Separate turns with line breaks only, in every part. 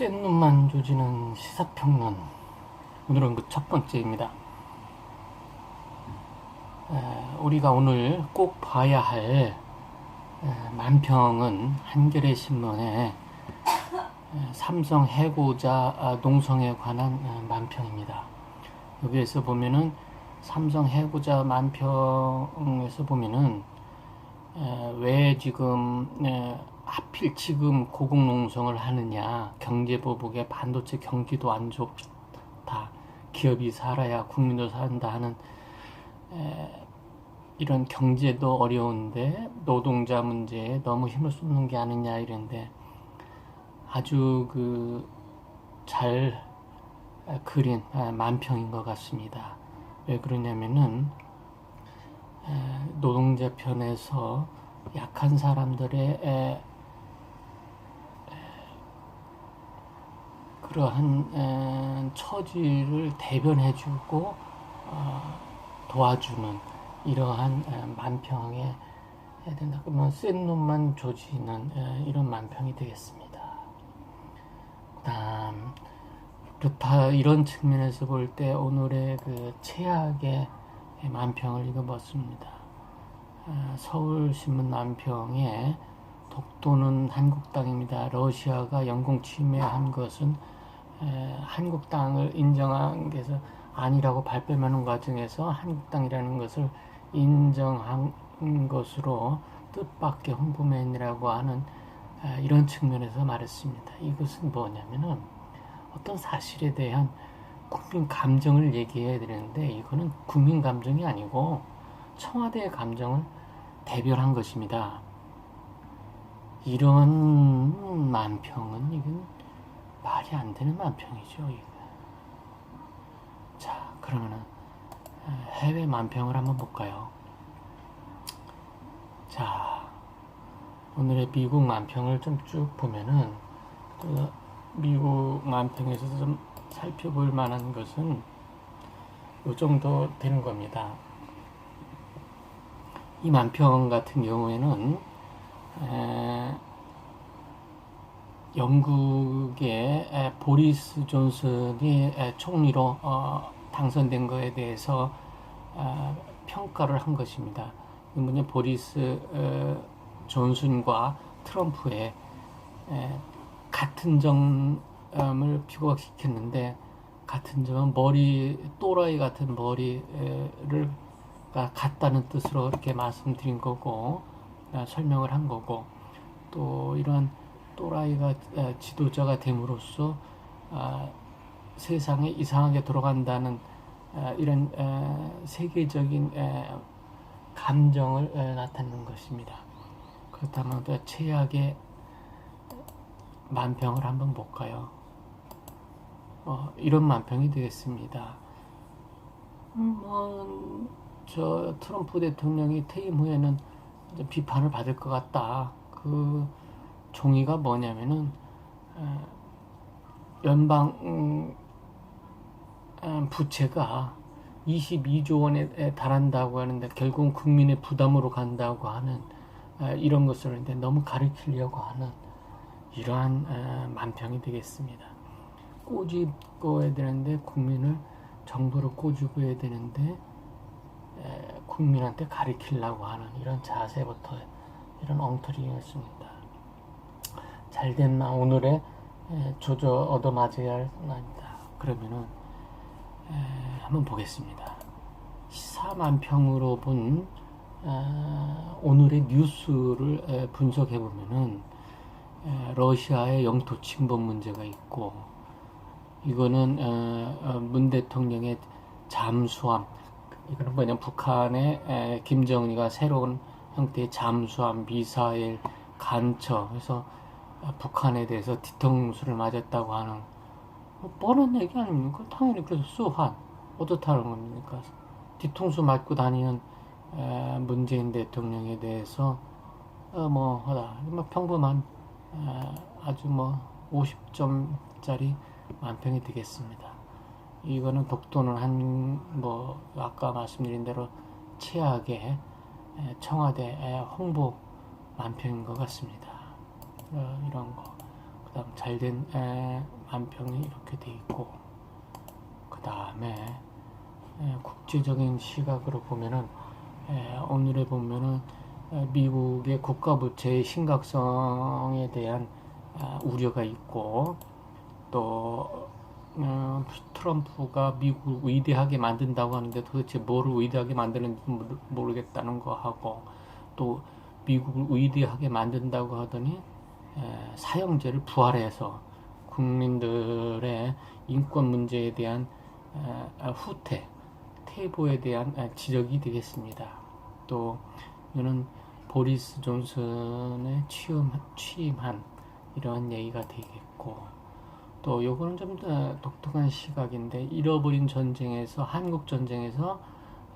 센 눈만 조지는 시사평론 오늘은 그 첫 번째입니다. 에, 우리가 오늘 꼭 봐야 할 에, 만평은 한겨레 신문의 에, 삼성 해고자 아, 농성에 관한 에, 만평입니다. 여기에서 보면은 삼성 해고자 만평에서 보면은 에, 왜 지금 에, 하필 지금 고공농성을 하느냐 경제보복에 반도체 경기도 안 좋다 기업이 살아야 국민도 산다 하는 에, 이런 경제도 어려운데 노동자 문제에 너무 힘을 쏟는 게 아니냐 이런데 아주 그 잘 그린 아, 만평인 것 같습니다. 왜 그러냐면은 에, 노동자 편에서 약한 사람들의 에, 그러한 에, 처지를 대변해주고 어, 도와주는 이러한 에, 만평에 해야 된다. 그러면 센 놈만 조지는 에, 이런 만평이 되겠습니다. 그다음 그렇다 이런 측면에서 볼 때 오늘의 그 최악의 만평을 읽어봤습니다. 아, 서울신문 남평에 독도는 한국 땅입니다. 러시아가 영공 침해한 것은 에, 한국땅을 인정한 게서 아니라고 발뺌하는 과정에서 한국땅이라는 것을 인정한 것으로 뜻밖의 홍보맨이라고 하는 에, 이런 측면에서 말했습니다. 이것은 뭐냐면은 어떤 사실에 대한 국민 감정을 얘기해야 되는데 이거는 국민 감정이 아니고 청와대의 감정을 대별한 것입니다. 이런 만평은 이건 말이 안 되는 만평이죠. 이거. 자, 그러면은 해외 만평을 한번 볼까요? 자, 오늘의 미국 만평을 좀 쭉 보면은 그 미국 만평에서 좀 살펴볼 만한 것은 이 정도 되는 겁니다. 이 만평 같은 경우에는 에, 영국의 에, 보리스 존슨이 에, 총리로 어, 당선된 것에 대해서 어, 평가를 한 것입니다. 이 뭐냐 보리스 어, 존슨과 트럼프의 에, 같은 점을 비교시켰는데 같은 점은 머리 또라이 같은 머리를 같다는 뜻으로 이렇게 말씀드린 거고 아, 설명을 한 거고 또 이런 또라이가 아, 지도자가 됨으로써 아, 세상에 이상하게 돌아간다는 이런 세계적인 감정을 나타내는 것입니다. 그렇다면 또 최악의 만평을 한번 볼까요? 어, 이런 만평이 되겠습니다. 음, 뭐, 저 트럼프 대통령이 퇴임 후에는 비판을 받을 것 같다. 그 종이가 뭐냐면은 어, 연방 음, 음, 부채가 22조 원에 달한다고 하는데 결국 국민의 부담으로 간다고 하는 어, 이런 것을 이제 너무 가리키려고 하는 이러한 어, 만평이 되겠습니다. 꼬집고 해야 되는데 국민을 정부로 꼬집고 해야 되는데 에, 국민한테 가리키려고 하는 이런 자세부터 이런 엉터리였습니다. 잘된 나 오늘의 에, 조져 얻어맞아야 할 날입니다. 그러면은 에, 한번 보겠습니다. 시사만평으로 본 어, 오늘의 뉴스를 에, 분석해 보면은 에, 러시아의 영토 침범 문제가 있고 이거는 어, 어, 문 대통령의 잠수함 이거는 뭐냐 북한의 에, 김정은이가 새로운 형태의 잠수함 미사일 간첩 그래서 어, 북한에 대해서 뒤통수를 맞았다고 하는 뭐 뻔한 얘기 아닙니까? 당연히 그래서 수환 어떻다는 겁니까? 뒤통수 맞고 다니는 에, 문재인 대통령에 대해서 어, 뭐 하다 뭐 평범한 에, 아주 뭐 50점짜리 만평이 되겠습니다. 이거는 독도는 한 뭐 아까 말씀드린 대로 최악의 에, 청와대 에, 홍보 만평인 것 같습니다. 어, 이런 거. 그 다음 잘된 에, 만평이 이렇게 돼 있고 그 다음에 국제적인 시각으로 보면은 에, 오늘에 보면은 에, 미국의 국가 부채의 심각성에 대한 아, 우려가 있고 또 어, 트럼프가 미국을 위대하게 만든다고 하는데 도대체 뭐를 위대하게 만드는지 모르- 모르겠다는 거 하고 또 미국을 위대하게 만든다고 하더니 에, 사형제를 부활해서 국민들의 인권 문제에 대한 에, 아, 후퇴, 퇴보에 대한 에, 지적이 되겠습니다. 또 이거는 보리스 존슨의 취임, 취임한 이러한 얘기가 되겠고 또 요거는 좀더 독특한 시각인데 잃어버린 전쟁에서 한국 전쟁에서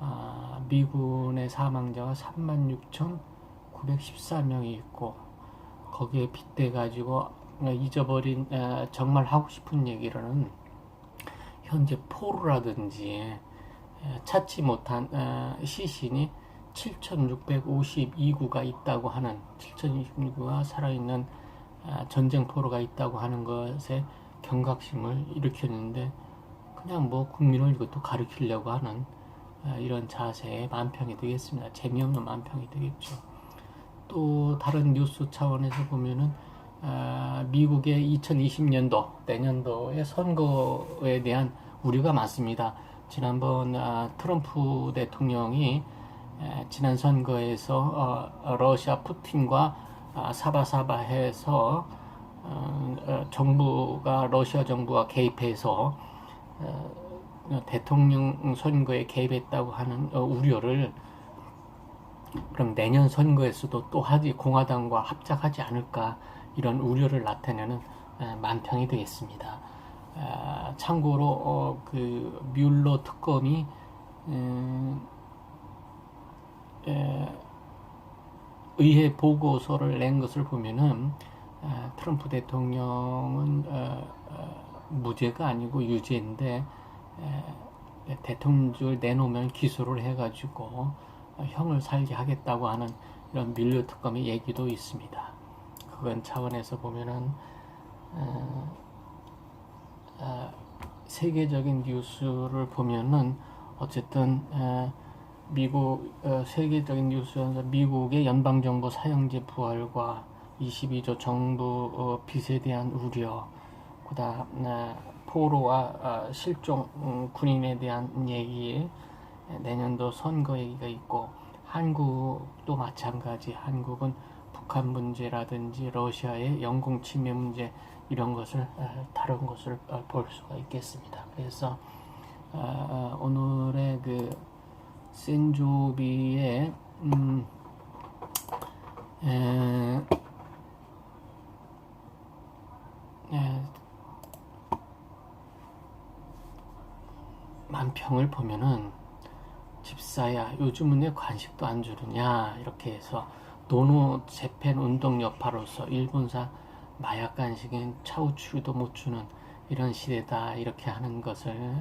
아, 미군의 사망자가 36,914명이 있고 거기에 빗대 가지고 잊어버린 에, 정말 하고 싶은 얘기로는 현재 포로라든지 에, 찾지 못한 에, 시신이 7,652구가 있다고 하는 7,022구가 살아있는 아, 전쟁 포로가 있다고 하는 것에 경각심을 일으켰는데 그냥 뭐 국민을 이것도 가르치려고 하는 아, 이런 자세의 만평이 되겠습니다. 재미없는 만평이 되겠죠. 또 다른 뉴스 차원에서 보면은 아, 미국의 2020년도 내년도의 선거에 대한 우려가 많습니다. 지난번 아, 트럼프 대통령이 에, 지난 선거에서 어, 러시아 푸틴과 아, 사바사바해서 어, 어, 정부가 러시아 정부가 개입해서 어, 대통령 선거에 개입했다고 하는 어, 우려를 그럼 내년 선거에서도 또 하지 공화당과 합작하지 않을까 이런 우려를 나타내는 에, 만평이 되겠습니다. 아, 참고로 어, 그 뮬러 특검이 음, 에, 의회 보고서를 낸 것을 보면은 아, 트럼프 대통령은 어, 어, 무죄가 아니고 유죄인데 에, 대통령직을 내놓으면 기소를 해가지고 어, 형을 살게 하겠다고 하는 이런 밀려 특검의 얘기도 있습니다. 그건 차원에서 보면은 어, 어, 세계적인 뉴스를 보면은 어쨌든 에, 미국 어, 세계적인 뉴스에서 미국의 연방 정부 사형제 부활과 22조 정부 어, 빚에 대한 우려, 그다음 에, 포로와 어, 실종 음, 군인에 대한 얘기, 에, 내년도 선거 얘기가 있고 한국도 마찬가지. 한국은 북한 문제라든지 러시아의 영공 침해 문제 이런 것을 어, 다룬 것을 어, 볼 수가 있겠습니다. 그래서 어, 어, 오늘의 그 센조비의 음, 만평을 보면은 집사야 요즘은 왜 관식도 안 주느냐 이렇게 해서 노노 재팬 운동 여파로서 일본사 마약 간식엔 차우추도 못 주는 이런 시대다 이렇게 하는 것을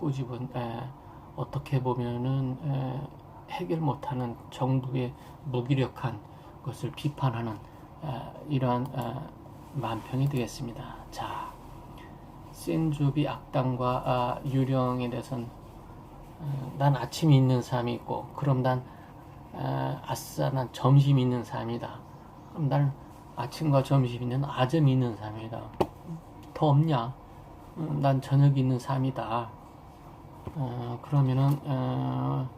꼬집은 에, 어떻게 보면은 에, 해결 못하는 정부의 무기력한 것을 비판하는 에, 이러한 에, 만평이 되겠습니다. 자, 센조비 악당과 아, 유령에 대해서는 어, 난 아침이 있는 삶이 있고 그럼 난 아, 아싸 난 점심이 있는 삶이다. 그럼 난 아침과 점심이 있는 아점이 있는 삶이다. 더 없냐? 음, 난 저녁이 있는 삶이다. 어, 그러면은 어,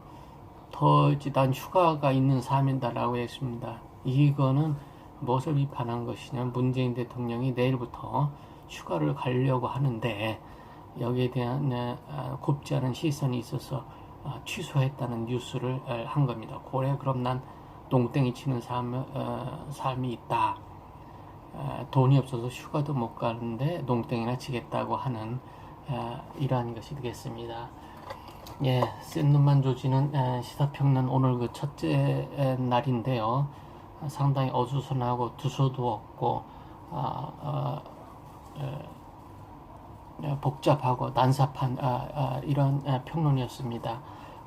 더 이제 난 휴가가 있는 삶이다라고 했습니다. 이거는 무엇을 비판한 것이냐? 문재인 대통령이 내일부터 휴가를 가려고 하는데 여기에 대한 어, 어, 곱지 않은 시선이 있어서 어, 취소했다는 뉴스를 어, 한 겁니다. 고래 그럼 난 농땡이 치는 삶, 어, 삶이 있다. 어, 돈이 없어서 휴가도 못 가는데 농땡이나 치겠다고 하는 어, 이러한 것이 되겠습니다. 예, 센 놈만 조지는 에, 시사평론 오늘 그 첫째 에, 날인데요. 아, 상당히 어수선하고 두서도 없고 아, 아, 복잡하고 난삽한 아, 아, 이런 에, 평론이었습니다.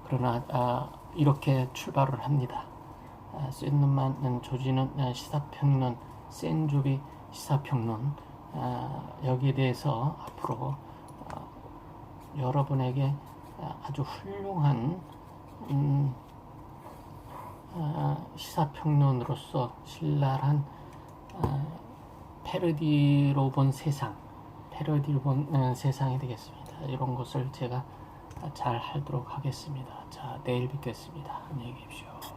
그러나 아, 이렇게 출발을 합니다. 아, 센 놈만 조지는 에, 시사평론 센조비 시사평론 어, 여기에 대해서 앞으로 어, 여러분에게 어, 아주 훌륭한 음, 어, 시사평론으로서 신랄한 어, 패러디로 본 세상, 패러디로 본 어, 세상이 되겠습니다. 이런 것을 제가 잘 하도록 하겠습니다. 자, 내일 뵙겠습니다. 안녕히 계십시오.